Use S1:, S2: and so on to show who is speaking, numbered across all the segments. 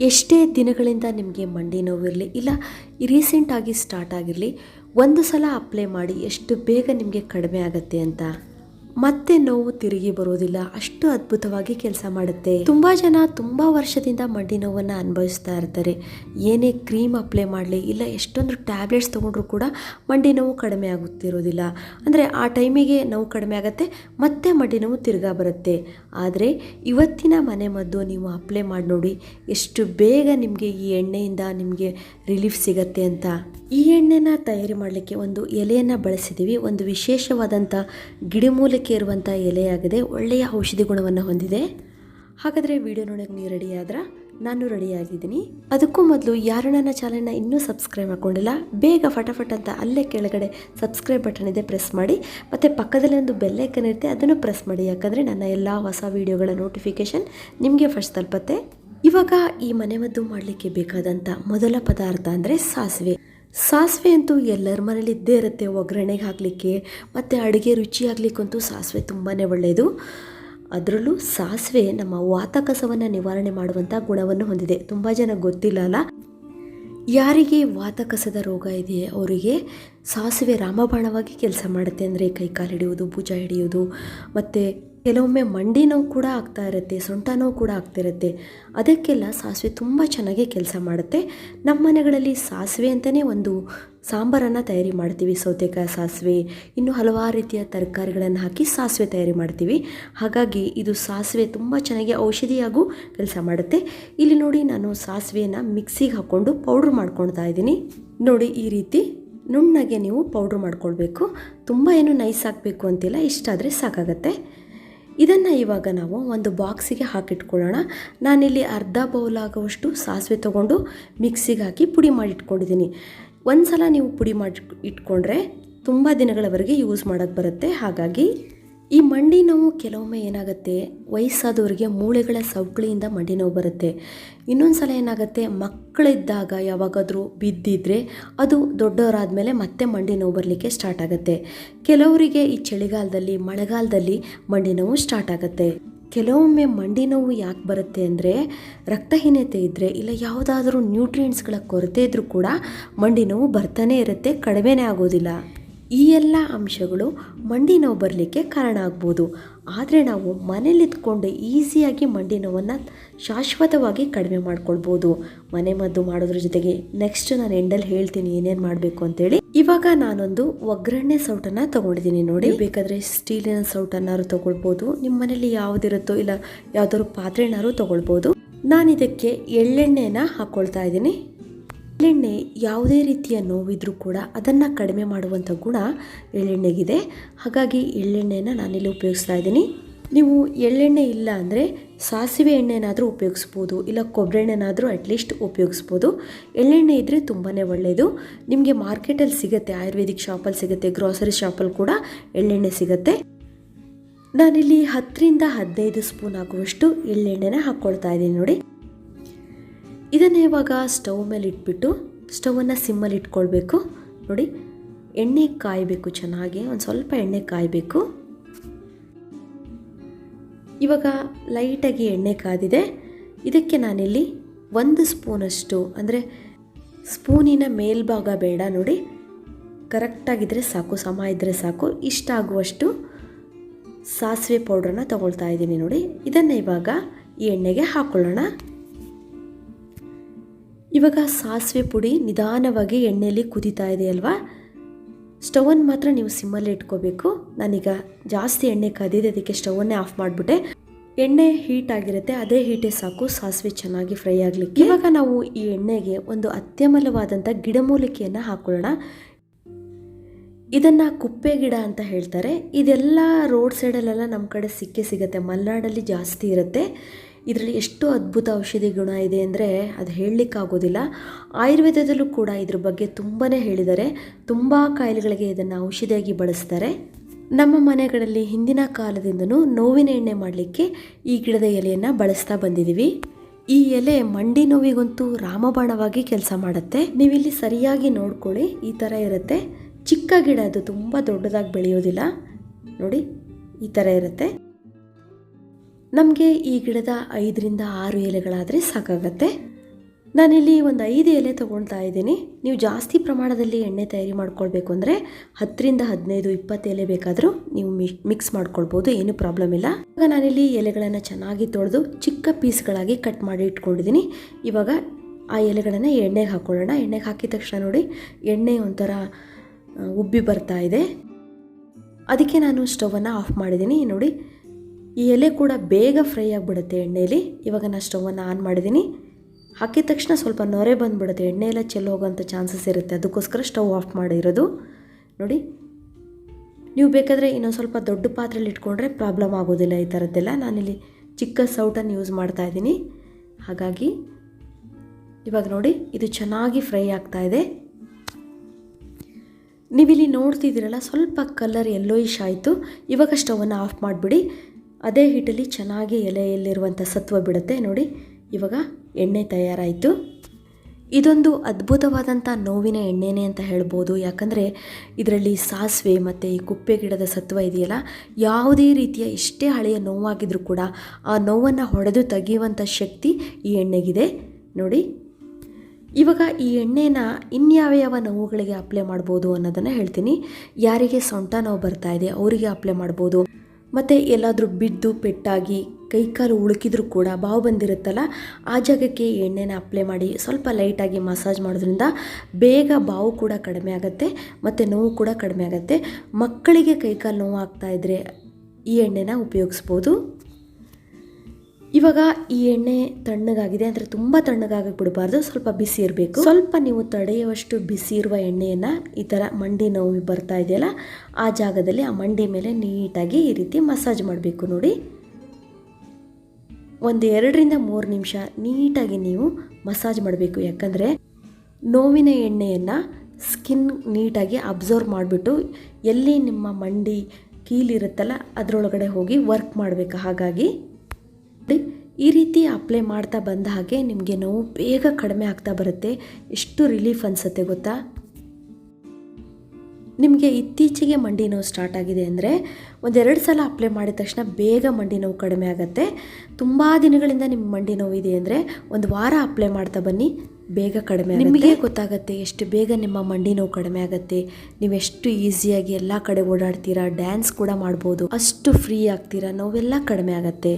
S1: ಎಷ್ಟೇ ದಿನಗಳಿಂದ ನಿಮಗೆ ಮಂಡಿ ನೋವಿರಲಿ ಇಲ್ಲ ರೀಸೆಂಟಾಗಿ ಸ್ಟಾರ್ಟ್ ಆಗಿರಲಿ, ಒಂದು ಸಲ ಅಪ್ಲೈ ಮಾಡಿ ಎಷ್ಟು ಬೇಗ ನಿಮಗೆ ಕಡಿಮೆ ಆಗುತ್ತೆ ಅಂತ? ಮತ್ತೆ ನೋವು ತಿರುಗಿ ಬರೋದಿಲ್ಲ ಅಷ್ಟು ಅದ್ಭುತವಾಗಿ ಕೆಲಸ ಮಾಡುತ್ತೆ. ತುಂಬಾ ಜನ ತುಂಬಾ ವರ್ಷದಿಂದ ಮಂಡಿ ನೋವನ್ನು ಅನುಭವಿಸ್ತಾ ಇರ್ತಾರೆ. ಏನೇ ಕ್ರೀಮ್ ಅಪ್ಲೈ ಮಾಡಲಿ, ಇಲ್ಲ ಎಷ್ಟೊಂದು ಟ್ಯಾಬ್ಲೆಟ್ಸ್ ತೊಗೊಂಡ್ರು ಕೂಡ ಮಂಡಿ ನೋವು ಕಡಿಮೆ ಆಗುತ್ತಿರೋದಿಲ್ಲ ಅಂದರೆ ಆ ಟೈಮಿಗೆ ನೋವು ಕಡಿಮೆ ಆಗುತ್ತೆ, ಮತ್ತೆ ಮಂಡಿ ನೋವು ತಿರ್ಗಾ ಬರುತ್ತೆ. ಆದರೆ ಇವತ್ತಿನ ಮನೆ ಮದ್ದು ನೀವು ಅಪ್ಲೈ ಮಾಡಿ ನೋಡಿ, ಎಷ್ಟು ಬೇಗ ನಿಮಗೆ ಈ ಎಣ್ಣೆಯಿಂದ ನಿಮಗೆ ರಿಲೀಫ್ ಸಿಗತ್ತೆ ಅಂತ. ಈ ಎಣ್ಣೆನ ತಯಾರಿ ಮಾಡಲಿಕ್ಕೆ ಒಂದು ಎಲೆಯನ್ನು ಬಳಸಿದ್ದೀವಿ ಒಂದು ವಿಶೇಷವಾದಂಥ ಗಿಡಮೂಲಿಕೆ ಇರುವಂಥ ಎಲೆಯಾಗಿದೆ. ಒಳ್ಳೆಯ ಔಷಧಿ ಗುಣವನ್ನು ಹೊಂದಿದೆ. ಹಾಗಾದರೆ ವಿಡಿಯೋ ನೋಡೋಕೆ ನೀವು ರೆಡಿ ನಾನು ರೆಡಿಯಾಗಿದ್ದೀನಿ ಅದಕ್ಕೂ ಮೊದಲು ಯಾರು ನನ್ನ ಚಾನಲ್ನ ಇನ್ನೂ ಸಬ್ಸ್ಕ್ರೈಬ್ ಮಾಡ್ಕೊಂಡಿಲ್ಲ ಬೇಗ ಫಟಾಫಟ್ ಅಂತ ಅಲ್ಲೇ ಕೆಳಗಡೆ ಸಬ್ಸ್ಕ್ರೈಬ್ ಬಟನ್ ಇದೆ ಪ್ರೆಸ್ ಮಾಡಿ. ಮತ್ತು ಪಕ್ಕದಲ್ಲಿ ಒಂದು ಬೆಲ್ಲೈಕನ್ ಇರುತ್ತೆ, ಅದನ್ನು ಪ್ರೆಸ್ ಮಾಡಿ. ಯಾಕಂದರೆ ನನ್ನ ಎಲ್ಲ ಹೊಸ ವೀಡಿಯೋಗಳ ನೋಟಿಫಿಕೇಷನ್ ನಿಮಗೆ ಫಸ್ಟ್ ತಲುಪತ್ತೆ. ಇವಾಗ ಈ ಮನೆಮದ್ದು ಮಾಡಲಿಕ್ಕೆ ಬೇಕಾದಂಥ ಮೊದಲ ಪದಾರ್ಥ ಅಂದರೆ ಸಾಸಿವೆ. ಸಾಸಿವೆ ಅಂತೂ ಎಲ್ಲರ ಮನೇಲಿ ಇದ್ದೇ ಇರುತ್ತೆ ಒಗ್ಗರಣೆಗೆ ಹಾಕಲಿಕ್ಕೆ, ಮತ್ತು ಅಡುಗೆ ರುಚಿ ಆಗ್ಲಿಕ್ಕಂತೂ ಸಾಸಿವೆ ತುಂಬಾ ಒಳ್ಳೆಯದು ಅದರಲ್ಲೂ ಸಾಸಿವೆ ನಮ್ಮ ವಾತಕಸವನ್ನು ನಿವಾರಣೆ ಮಾಡುವಂಥ ಗುಣವನ್ನು ಹೊಂದಿದೆ. ತುಂಬ ಜನ ಗೊತ್ತಿಲ್ಲ ಅಲ್ಲ? ಯಾರಿಗೆ ವಾತಕಸದ ರೋಗ ಇದೆಯೇ ಅವರಿಗೆ ಸಾಸಿವೆ ರಾಮಬಾಣವಾಗಿ ಕೆಲಸ ಮಾಡುತ್ತೆ ಅಂದರೆ ಕೈಕಾಲು ಹಿಡಿಯೋದು ಭುಜ ಹಿಡಿಯೋದು ಮತ್ತು ಕೆಲವೊಮ್ಮೆ ಮಂಡಿ ನೋವು ಕೂಡ ಆಗ್ತಾ ಇರುತ್ತೆ, ಸೊಂಟ ನೋವು ಕೂಡ ಆಗ್ತಿರುತ್ತೆ ಅದಕ್ಕೆಲ್ಲ ಸಾಸಿವೆ ತುಂಬ ಚೆನ್ನಾಗಿ ಕೆಲಸ ಮಾಡುತ್ತೆ. ನಮ್ಮ ಮನೆಗಳಲ್ಲಿ ಸಾಸಿವೆ ಅಂತಲೇ ಒಂದು ಸಾಂಬಾರನ್ನು ತಯಾರಿ ಮಾಡ್ತೀವಿ, ಸೌತೆಕಾಯಿ ಸಾಸಿವೆ, ಇನ್ನು ಹಲವಾರು ರೀತಿಯ ತರಕಾರಿಗಳನ್ನು ಹಾಕಿ ಸಾಸಿವೆ ತಯಾರಿ ಮಾಡ್ತೀವಿ. ಹಾಗಾಗಿ ಇದು ಸಾಸಿವೆ ತುಂಬ ಚೆನ್ನಾಗಿ ಔಷಧಿಯಾಗೂ ಕೆಲಸ ಮಾಡುತ್ತೆ. ಇಲ್ಲಿ ನೋಡಿ ನಾನು ಸಾಸಿವೆಯನ್ನು ಮಿಕ್ಸಿಗೆ ಹಾಕ್ಕೊಂಡು ಪೌಡ್ರ್ ಮಾಡ್ಕೊಳ್ತಾ ಇದ್ದೀನಿ. ನೋಡಿ ಈ ರೀತಿ ನುಣ್ಣಗೆ ನೀವು ಪೌಡ್ರ್ ಮಾಡ್ಕೊಳ್ಬೇಕು. ತುಂಬ ಏನು ನೈಸ್ ಹಾಕಬೇಕು ಅಂತಿಲ್ಲ, ಇಷ್ಟಾದರೆ ಸಾಕಾಗತ್ತೆ. ಇದನ್ನು ಇವಾಗ ನಾವು ಒಂದು ಬಾಕ್ಸಿಗೆ ಹಾಕಿಟ್ಕೊಳ್ಳೋಣ. ನಾನಿಲ್ಲಿ ಅರ್ಧ ಬೌಲ್ ಆಗುವಷ್ಟು ಸಾಸಿವೆ ತೊಗೊಂಡು ಮಿಕ್ಸಿಗೆ ಹಾಕಿ ಪುಡಿ ಮಾಡಿ ಇಟ್ಕೊಂಡಿದ್ದೀನಿ ಒಂದು ಸಲ ನೀವು ಪುಡಿ ಮಾಡಿ ಇಟ್ಕೊಂಡ್ರೆ ತುಂಬ ದಿನಗಳವರೆಗೆ ಯೂಸ್ ಮಾಡೋಕ್ಕೆ ಬರುತ್ತೆ. ಹಾಗಾಗಿ ಈ ಮಂಡಿ ನೋವು ಕೆಲವೊಮ್ಮೆ ಏನಾಗುತ್ತೆ? ವಯಸ್ಸಾದವರಿಗೆ ಮೂಳೆಗಳ ಸವಕಳಿಯಿಂದ ಮಂಡಿ ನೋವು ಬರುತ್ತೆ. ಇನ್ನೊಂದು ಸಲ ಏನಾಗುತ್ತೆ? ಮಕ್ಕಳಿದ್ದಾಗ ಯಾವಾಗಾದರೂ ಬಿದ್ದಿದ್ರೆ ಅದು ದೊಡ್ಡವರಾದ ಮೇಲೆ ಮತ್ತೆ ಮಂಡಿ ನೋವು ಬರಲಿಕ್ಕೆ ಸ್ಟಾರ್ಟ್ ಆಗುತ್ತೆ. ಕೆಲವರಿಗೆ ಈ ಚಳಿಗಾಲದಲ್ಲಿ, ಮಳೆಗಾಲದಲ್ಲಿ ಮಂಡಿ ನೋವು ಸ್ಟಾರ್ಟ್ ಆಗುತ್ತೆ. ಕೆಲವೊಮ್ಮೆ ಮಂಡಿ ನೋವು ಯಾಕೆ ಬರುತ್ತೆ ಅಂದರೆ ರಕ್ತಹೀನತೆ ಇದ್ದರೆ ಇಲ್ಲ ಯಾವುದಾದ್ರೂ ನ್ಯೂಟ್ರಿಯೆಂಟ್ಸ್ಗಳ ಕೊರತೆ ಇದ್ದರೂ ಕೂಡ ಮಂಡಿ ನೋವು ಬರ್ತಾನೆ ಇರುತ್ತೆ, ಕಡಿಮೆನೇ ಆಗೋದಿಲ್ಲ. ಈ ಎಲ್ಲ ಅಂಶಗಳು ಮಂಡಿ ನೋವು ಬರಲಿಕ್ಕೆ ಕಾರಣ ಆಗ್ಬೋದು. ಆದರೆ ನಾವು ಮನೇಲಿದ್ಕೊಂಡು ಈಸಿಯಾಗಿ ಮಂಡಿ ನೋವನ್ನು ಶಾಶ್ವತವಾಗಿ ಕಡಿಮೆ ಮಾಡ್ಕೊಳ್ಬೋದು. ಮನೆ ಮದ್ದು ಮಾಡೋದ್ರ ಜೊತೆಗೆ ನೆಕ್ಸ್ಟ್ ನಾನು ಎಂಡಲ್ಲಿ ಹೇಳ್ತೀನಿ ಏನೇನು ಮಾಡಬೇಕು ಅಂತೇಳಿ. ಇವಾಗ ನಾನೊಂದು ಒಗ್ಗರಣೆ ಸೌಟನ್ನು ತೊಗೊಂಡಿದ್ದೀನಿ ನೋಡಿ. ಬೇಕಾದರೆ ಸ್ಟೀಲಿನ ಸೌಟನ್ನಾರು ತೊಗೊಳ್ಬೋದು. ನಿಮ್ಮ ಮನೇಲಿ ಯಾವುದಿರುತ್ತೋ ಇಲ್ಲ ಯಾವುದಾದ್ರು ಪಾತ್ರೆನಾರು ತೊಗೊಳ್ಬೋದು. ನಾನು ಇದಕ್ಕೆ ಎಳ್ಳೆಣ್ಣೆನ ಹಾಕ್ಕೊಳ್ತಾ ಇದ್ದೀನಿ. ಎಳ್ಳೆಣ್ಣೆ ಯಾವುದೇ ರೀತಿಯ ನೋವಿದ್ರೂ ಕೂಡ ಅದನ್ನು ಕಡಿಮೆ ಮಾಡುವಂಥ ಗುಣ ಎಳ್ಳೆಣ್ಣೆಗಿದೆ. ಹಾಗಾಗಿ ಎಳ್ಳೆಣ್ಣೆನ ನಾನಿಲ್ಲಿ ಉಪಯೋಗಿಸ್ತಾ ಇದ್ದೀನಿ. ನೀವು ಎಳ್ಳೆಣ್ಣೆ ಇಲ್ಲ ಅಂದರೆ ಸಾಸಿವೆ ಎಣ್ಣೆನಾದರೂ ಉಪಯೋಗಿಸ್ಬೋದು, ಇಲ್ಲ ಕೊಬ್ಬರಿ ಎಣ್ಣೆನಾದರೂ ಅಟ್ಲೀಸ್ಟ್ ಉಪಯೋಗಿಸ್ಬೋದು. ಎಳ್ಳೆಣ್ಣೆ ಇದ್ದರೆ ತುಂಬಾ ಒಳ್ಳೆಯದು ನಿಮಗೆ ಮಾರ್ಕೆಟಲ್ಲಿ ಸಿಗುತ್ತೆ, ಆಯುರ್ವೇದಿಕ್ ಶಾಪಲ್ಲಿ ಸಿಗುತ್ತೆ ಗ್ರಾಸರಿ ಶಾಪಲ್ಲಿ ಕೂಡ ಎಳ್ಳೆಣ್ಣೆ ಸಿಗುತ್ತೆ. ನಾನಿಲ್ಲಿ ಹತ್ತರಿಂದ ಹದಿನೈದು ಸ್ಪೂನ್ ಆಗುವಷ್ಟು ಎಳ್ಳೆಣ್ಣೆನ ಹಾಕ್ಕೊಳ್ತಾ ಇದ್ದೀನಿ ನೋಡಿ. ಇದನ್ನು ಇವಾಗ ಸ್ಟವ್ ಮೇಲೆ ಇಟ್ಬಿಟ್ಟು ಸ್ಟವನ್ನು ಸಿಮ್ಮಲ್ಲಿ ಇಟ್ಕೊಳ್ಬೇಕು. ನೋಡಿ, ಎಣ್ಣೆ ಕಾಯಬೇಕು ಚೆನ್ನಾಗಿ, ಒಂದು ಸ್ವಲ್ಪ ಎಣ್ಣೆ ಕಾಯಬೇಕು. ಇವಾಗ ಲೈಟಾಗಿ ಎಣ್ಣೆ ಕಾದಿದೆ ಇದಕ್ಕೆ ನಾನಿಲ್ಲಿ ಒಂದು ಸ್ಪೂನಷ್ಟು, ಅಂದರೆ ಸ್ಪೂನಿನ ಮೇಲ್ಭಾಗ ಬೇಡ ನೋಡಿ ಕರೆಕ್ಟಾಗಿದ್ದರೆ ಸಾಕು, ಸಮ ಇದ್ದರೆ ಸಾಕು, ಇಷ್ಟ ಆಗುವಷ್ಟು ಸಾಸಿವೆ ಪೌಡ್ರನ್ನ ತಗೊಳ್ತಾ ಇದ್ದೀನಿ ನೋಡಿ. ಇದನ್ನು ಇವಾಗ ಈ ಎಣ್ಣೆಗೆ ಹಾಕ್ಕೊಳ್ಳೋಣ ಇವಾಗ ಸಾಸಿವೆ ಪುಡಿ ನಿಧಾನವಾಗಿ ಎಣ್ಣೆಯಲ್ಲಿ ಕುದೀತಾ ಇದೆ ಅಲ್ವಾ? ಸ್ಟವನ್ನು ಮಾತ್ರ ನೀವು ಸಿಮ್ಮಲ್ಲಿ ಇಟ್ಕೋಬೇಕು. ನಾನೀಗ ಜಾಸ್ತಿ ಎಣ್ಣೆ ಕದಿದೆ, ಅದಕ್ಕೆ ಸ್ಟವನ್ನೇ ಆಫ್ ಮಾಡಿಬಿಟ್ಟೆ. ಎಣ್ಣೆ ಹೀಟ್ ಆಗಿರುತ್ತೆ, ಅದೇ ಹೀಟೇ ಸಾಕು, ಸಾಸಿವೆ ಚೆನ್ನಾಗಿ ಫ್ರೈ ಆಗಲಿಕ್ಕೆ. ಇವಾಗ ನಾವು ಈ ಎಣ್ಣೆಗೆ ಒಂದು ಅತ್ಯಮಲವಾದಂಥ ಗಿಡಮೂಲಿಕೆಯನ್ನು ಹಾಕೊಳ್ಳೋಣ. ಇದನ್ನು ಕುಪ್ಪೆ ಗಿಡ ಅಂತ ಹೇಳ್ತಾರೆ. ಇದೆಲ್ಲ ರೋಡ್ ಸೈಡಲ್ಲೆಲ್ಲ ನಮ್ಮ ಕಡೆ ಸಿಕ್ಕೇ ಸಿಗುತ್ತೆ, ಮಲೆನಾಡಲ್ಲಿ ಜಾಸ್ತಿ ಇರುತ್ತೆ. ಇದರಲ್ಲಿ ಎಷ್ಟು ಅದ್ಭುತ ಔಷಧಿ ಗುಣ ಇದೆ ಅಂದರೆ ಅದು ಹೇಳಲಿಕ್ಕಾಗೋದಿಲ್ಲ ಆಯುರ್ವೇದದಲ್ಲೂ ಕೂಡ ಇದ್ರ ಬಗ್ಗೆ ತುಂಬಾ ಹೇಳಿದ್ದಾರೆ. ತುಂಬ ಕಾಯಿಲೆಗಳಿಗೆ ಇದನ್ನು ಔಷಧಿಯಾಗಿ ಬಳಸ್ತಾರೆ. ನಮ್ಮ ಮನೆಗಳಲ್ಲಿ ಹಿಂದಿನ ಕಾಲದಿಂದನೂ ನೋವಿನ ಎಣ್ಣೆ ಮಾಡಲಿಕ್ಕೆ ಈ ಗಿಡದ ಎಲೆಯನ್ನು ಬಳಸ್ತಾ ಬಂದಿದ್ದೀವಿ ಈ ಎಲೆ ಮಂಡಿ ನೋವಿಗಂತೂ ರಾಮಬಾಣವಾಗಿ ಕೆಲಸ ಮಾಡುತ್ತೆ. ನೀವಿಲ್ಲಿ ಸರಿಯಾಗಿ ನೋಡ್ಕೊಳ್ಳಿ, ಈ ಥರ ಇರುತ್ತೆ. ಚಿಕ್ಕ ಗಿಡ ಅದು ತುಂಬ ದೊಡ್ಡದಾಗಿ ಬೆಳೆಯೋದಿಲ್ಲ. ನೋಡಿ, ಈ ಥರ ಇರುತ್ತೆ. ನಮಗೆ ಈ ಗಿಡದ ಐದರಿಂದ ಆರು ಎಲೆಗಳಾದರೆ ಸಾಕಾಗತ್ತೆ. ನಾನಿಲ್ಲಿ ಒಂದು ಐದು ಎಲೆ ತೊಗೊಳ್ತಾ ಇದ್ದೀನಿ. ನೀವು ಜಾಸ್ತಿ ಪ್ರಮಾಣದಲ್ಲಿ ಎಣ್ಣೆ ತಯಾರಿ ಮಾಡ್ಕೊಳ್ಬೇಕು ಅಂದರೆ ಹತ್ತರಿಂದ ಹದಿನೈದು, ಇಪ್ಪತ್ತು ಎಲೆ ಬೇಕಾದರೂ ನೀವು ಮಿಕ್ಸ್ ಮಾಡ್ಕೊಳ್ಬೋದು, ಏನೂ ಪ್ರಾಬ್ಲಮ್ ಇಲ್ಲ. ಇವಾಗ ನಾನಿಲ್ಲಿ ಎಲೆಗಳನ್ನು ಚೆನ್ನಾಗಿ ತೊಳೆದು ಚಿಕ್ಕ ಪೀಸ್ಗಳಾಗಿ ಕಟ್ ಮಾಡಿ ಇಟ್ಕೊಂಡಿದ್ದೀನಿ. ಇವಾಗ ಆ ಎಲೆಗಳನ್ನು ಎಣ್ಣೆಗೆ ಹಾಕ್ಕೊಳ್ಳೋಣ ಎಣ್ಣೆಗೆ ಹಾಕಿದ ತಕ್ಷಣ ನೋಡಿ, ಎಣ್ಣೆ ಒಂಥರ ಉಬ್ಬಿ ಬರ್ತಾ ಇದೆ. ಅದಕ್ಕೆ ನಾನು ಸ್ಟವನ್ನು ಆಫ್ ಮಾಡಿದ್ದೀನಿ. ನೋಡಿ ಈ ಎಲೆ ಕೂಡ ಬೇಗ ಫ್ರೈ ಆಗಿಬಿಡುತ್ತೆ ಎಣ್ಣೆಯಲ್ಲಿ ಇವಾಗ ನಾನು ಸ್ಟೌವನ್ನು ಆನ್ ಮಾಡಿದ್ದೀನಿ ಹಾಕಿದ ತಕ್ಷಣ ಸ್ವಲ್ಪ ನೊರೆ ಬಂದುಬಿಡುತ್ತೆ. ಎಣ್ಣೆ ಎಲ್ಲ ಚೆಲ್ಲಿ ಹೋಗೋಂಥ ಚಾನ್ಸಸ್ ಇರುತ್ತೆ. ಅದಕ್ಕೋಸ್ಕರ ಸ್ಟವ್ ಆಫ್ ಮಾಡಿರೋದು. ನೋಡಿ. ನೀವು ಬೇಕಾದರೆ ಇನ್ನೊಂದು ಸ್ವಲ್ಪ ದೊಡ್ಡ ಪಾತ್ರೆಯಲ್ಲಿ ಇಟ್ಕೊಂಡ್ರೆ ಪ್ರಾಬ್ಲಮ್ ಆಗೋದಿಲ್ಲ ಈ ಥರದ್ದೆಲ್ಲ. ನಾನಿಲ್ಲಿ ಚಿಕ್ಕ ಸೌಟನ್ನು ಯೂಸ್ ಮಾಡ್ತಾ ಇದ್ದೀನಿ. ಹಾಗಾಗಿ ಇವಾಗ ನೋಡಿ, ಇದು ಚೆನ್ನಾಗಿ ಫ್ರೈ ಆಗ್ತಾ ಇದೆ. ನೀವಿಲ್ಲಿ ನೋಡ್ತಿದ್ದೀರಲ್ಲ, ಸ್ವಲ್ಪ ಕಲರ್ ಎಲ್ಲೋಯಿಶ್ ಆಯಿತು. ಇವಾಗ ಸ್ಟವನ್ನು ಆಫ್ ಮಾಡಿಬಿಡಿ. ಅದೇ ಹಿಟ್ಟಲ್ಲಿ ಚೆನ್ನಾಗಿ ಎಲೆಯಲ್ಲಿರುವಂಥ ಸತ್ವ ಬಿಡುತ್ತೆ. ನೋಡಿ, ಇವಾಗ ಎಣ್ಣೆ ತಯಾರಾಯಿತು. ಇದೊಂದು ಅದ್ಭುತವಾದಂಥ ನೋವಿನ ಎಣ್ಣೆನೇ ಅಂತ ಹೇಳ್ಬೋದು. ಯಾಕಂದರೆ ಇದರಲ್ಲಿ ಸಾಸಿವೆ ಮತ್ತು ಈ ಕುಪ್ಪೆ ಗಿಡದ ಸತ್ವ ಇದೆಯಲ್ಲ, ಯಾವುದೇ ರೀತಿಯ ಇಷ್ಟೇ ಹಳೆಯ ನೋವಾಗಿದ್ರೂ ಕೂಡ ಆ ನೋವನ್ನು ಹೊಡೆದು ತೆಗೆಯುವಂಥ ಶಕ್ತಿ ಈ ಎಣ್ಣೆಗಿದೆ. ನೋಡಿ, ಇವಾಗ ಈ ಎಣ್ಣೆನ ಇನ್ಯಾವ ಯಾವ ನೋವುಗಳಿಗೆ ಅಪ್ಲೈ ಮಾಡ್ಬೋದು ಅನ್ನೋದನ್ನು ಹೇಳ್ತೀನಿ. ಯಾರಿಗೆ ಸೊಂಟ ನೋವು ಬರ್ತಾ ಇದೆ, ಅವರಿಗೆ ಅಪ್ಲೈ ಮಾಡ್ಬೋದು. ಮತ್ತು ಎಲ್ಲಾದರೂ ಬಿದ್ದು ಪೆಟ್ಟಾಗಿ ಕೈಕಾಲು ಉಳುಕಿದ್ರೂ ಕೂಡ ಬಾವು ಬಂದಿರುತ್ತಲ್ಲ, ಆ ಜಾಗಕ್ಕೆ ಎಣ್ಣೆನ ಅಪ್ಲೈ ಮಾಡಿ ಸ್ವಲ್ಪ ಲೈಟಾಗಿ ಮಸಾಜ್ ಮಾಡೋದ್ರಿಂದ ಬೇಗ ಬಾವು ಕೂಡ ಕಡಿಮೆ ಆಗುತ್ತೆ ಮತ್ತು ನೋವು ಕೂಡ ಕಡಿಮೆ ಆಗುತ್ತೆ. ಮಕ್ಕಳಿಗೆ ಕೈಕಾಲು ನೋವು ಆಗ್ತಾಯಿದ್ರೆ ಈ ಎಣ್ಣೆನ ಉಪಯೋಗಿಸ್ಬೋದು. ಇವಾಗ ಈ ಎಣ್ಣೆ ತಣ್ಣಗಾಗಿದೆ ಅಂದರೆ ತುಂಬ ತಣ್ಣಗಾಗಿ ಬಿಡಬಾರ್ದು, ಸ್ವಲ್ಪ ಬಿಸಿ ಇರಬೇಕು. ಸ್ವಲ್ಪ ನೀವು ತಡೆಯುವಷ್ಟು ಬಿಸಿ ಇರುವ ಎಣ್ಣೆಯನ್ನು ಈ ಥರ ಮಂಡಿ ನೋವು ಬರ್ತಾ ಇದೆಯಲ್ಲ, ಆ ಜಾಗದಲ್ಲಿ ಆ ಮಂಡಿ ಮೇಲೆ ನೀಟಾಗಿ ಈ ರೀತಿ ಮಸಾಜ್ ಮಾಡಬೇಕು ನೋಡಿ. ಒಂದು ಎರಡರಿಂದ ಮೂರು ನಿಮಿಷ ನೀಟಾಗಿ ನೀವು ಮಸಾಜ್ ಮಾಡಬೇಕು. ಯಾಕಂದರೆ ನೋವಿನ ಎಣ್ಣೆಯನ್ನು ಸ್ಕಿನ್ ನೀಟಾಗಿ ಅಬ್ಸರ್ವ್ ಮಾಡಿಬಿಟ್ಟು ಎಲ್ಲಿ ನಿಮ್ಮ ಮಂಡಿ ಕೀಲಿರುತ್ತಲ್ಲ, ಅದರೊಳಗಡೆ ಹೋಗಿ ವರ್ಕ್ ಮಾಡಬೇಕು. ಹಾಗಾಗಿ ಈ ರೀತಿ ಅಪ್ಲೈ ಮಾಡ್ತಾ ಬಂದ ಹಾಗೆ ನಿಮಗೆ ನೋವು ಬೇಗ ಕಡಿಮೆ ಆಗ್ತಾ ಬರುತ್ತೆ. ಎಷ್ಟು ರಿಲೀಫ್ ಅನಿಸುತ್ತೆ ಗೊತ್ತಾ? ನಿಮಗೆ ಇತ್ತೀಚೆಗೆ ಮಂಡಿ ನೋವು ಸ್ಟಾರ್ಟ್ ಆಗಿದೆ ಅಂದರೆ ಒಂದೆರಡು ಸಲ ಅಪ್ಲೈ ಮಾಡಿದ ತಕ್ಷಣ ಬೇಗ ಮಂಡಿ ನೋವು ಕಡಿಮೆ ಆಗುತ್ತೆ. ತುಂಬ ದಿನಗಳಿಂದ ನಿಮ್ಮ ಮಂಡಿ ನೋವು ಇದೆ ಅಂದರೆ ಒಂದು ವಾರ ಅಪ್ಲೈ ಮಾಡ್ತಾ ಬನ್ನಿ ಬೇಗ ಕಡಿಮೆ ನಿಮಗೆ ಗೊತ್ತಾಗುತ್ತೆ ಎಷ್ಟು ಬೇಗ ನಿಮ್ಮ ಮಂಡಿ ನೋವು ಕಡಿಮೆ ಆಗುತ್ತೆ. ನೀವು ಎಷ್ಟು ಈಸಿಯಾಗಿ ಎಲ್ಲ ಕಡೆ ಓಡಾಡ್ತೀರಾ ಡ್ಯಾನ್ಸ್ ಕೂಡ ಮಾಡ್ಬೋದು. ಅಷ್ಟು ಫ್ರೀ ಆಗ್ತೀರಾ ನೋವೆಲ್ಲ ಕಡಿಮೆ ಆಗುತ್ತೆ.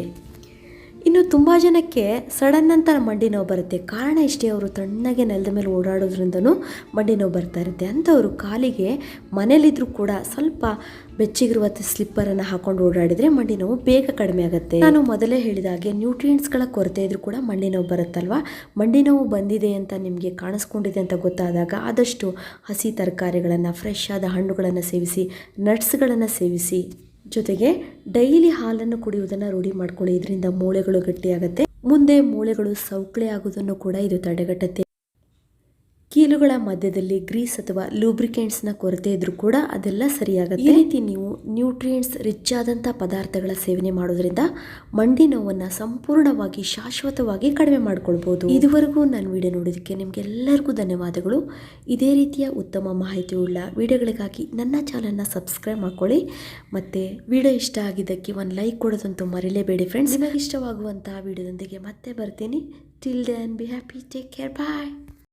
S1: ಇನ್ನು ತುಂಬ ಜನಕ್ಕೆ ಸಡನ್ ಅಂತ ಮಂಡಿ ನೋವು ಬರುತ್ತೆ. ಕಾರಣ ಇಷ್ಟೇ, ಅವರು ತಣ್ಣಗೆ ನೆಲದ ಮೇಲೆ ಓಡಾಡೋದ್ರಿಂದನೂ ಮಂಡಿ ನೋವು ಬರ್ತಾ ಇರುತ್ತೆ. ಅಂಥವರು ಕಾಲಿಗೆ ಮನೇಲಿದ್ರೂ ಕೂಡ ಸ್ವಲ್ಪ ಬೆಚ್ಚಗಿರುವ ಸ್ಲಿಪ್ಪರನ್ನು ಹಾಕೊಂಡು ಓಡಾಡಿದರೆ ಮಂಡಿ ನೋವು ಬೇಗ ಕಡಿಮೆ ಆಗುತ್ತೆ. ನಾನು ಮೊದಲೇ ಹೇಳಿದ ಹಾಗೆ ನ್ಯೂಟ್ರಿಯೆಂಟ್ಸ್ಗಳ ಕೊರತೆ ಇದ್ರೂ ಕೂಡ ಮಂಡಿ ನೋವು ಬರುತ್ತಲ್ವ? ಮಂಡಿ ನೋವು ಬಂದಿದೆ ಅಂತ ನಿಮಗೆ ಕಾಣಿಸ್ಕೊಂಡಿದೆ ಅಂತ ಗೊತ್ತಾದಾಗ ಆದಷ್ಟು ಹಸಿ ತರಕಾರಿಗಳನ್ನು ಫ್ರೆಶ್ ಆದ ಹಣ್ಣುಗಳನ್ನು ಸೇವಿಸಿ ನಟ್ಸ್ಗಳನ್ನು ಸೇವಿಸಿ ಜೊತೆಗೆ ಡೈಲಿ ಹಾಲನ್ನು ಕುಡಿಯುವುದನ್ನು ರೂಢಿ ಮಾಡ್ಕೊಳ್ಳಿ. ಇದರಿಂದ ಮೂಳೆಗಳು ಗಟ್ಟಿಯಾಗುತ್ತೆ. ಮುಂದೆ ಮೂಳೆಗಳು ಸೌಕಳಿ ಆಗುವುದನ್ನು ಕೂಡ ಇದು ತಡೆಗಟ್ಟುತ್ತೆ. ಕೀಲುಗಳ ಮಧ್ಯದಲ್ಲಿ ಗ್ರೀಸ್ ಅಥವಾ ಲೂಬ್ರಿಕೆಂಟ್ಸ್ನ ಕೊರತೆ ಇದ್ರೂ ಕೂಡ ಅದೆಲ್ಲ ಸರಿಯಾಗುತ್ತೆ. ಈ ರೀತಿ ನೀವು ನ್ಯೂಟ್ರಿಯೆಂಟ್ಸ್ ರಿಚ್ ಆದಂಥ ಪದಾರ್ಥಗಳ ಸೇವನೆ ಮಾಡೋದ್ರಿಂದ ಮಂಡಿ ನೋವನ್ನು ಸಂಪೂರ್ಣವಾಗಿ ಶಾಶ್ವತವಾಗಿ ಕಡಿಮೆ ಮಾಡ್ಕೊಳ್ಬೋದು. ಇದುವರೆಗೂ ನಾನು ವಿಡಿಯೋ ನೋಡೋದಕ್ಕೆ ನಿಮಗೆಲ್ಲರಿಗೂ ಧನ್ಯವಾದಗಳು. ಇದೇ ರೀತಿಯ ಉತ್ತಮ ಮಾಹಿತಿಯುಳ್ಳ ವಿಡಿಯೋಗಳಿಗಾಗಿ ನನ್ನ ಚಾನಲ್ನ ಸಬ್ಸ್ಕ್ರೈಬ್ ಮಾಡ್ಕೊಳ್ಳಿ. ಮತ್ತು ವಿಡಿಯೋ ಇಷ್ಟ ಆಗಿದ್ದಕ್ಕೆ ಒಂದು ಲೈಕ್ ಕೊಡೋದಂತೂ ಮರಿಲೇಬೇಡಿ ಫ್ರೆಂಡ್ಸ್. ನಿಮಗೆ ಇಷ್ಟವಾಗುವಂತಹ ವಿಡಿಯೋದೊಂದಿಗೆ ಮತ್ತೆ ಬರ್ತೀನಿ. Till then be happy take care bye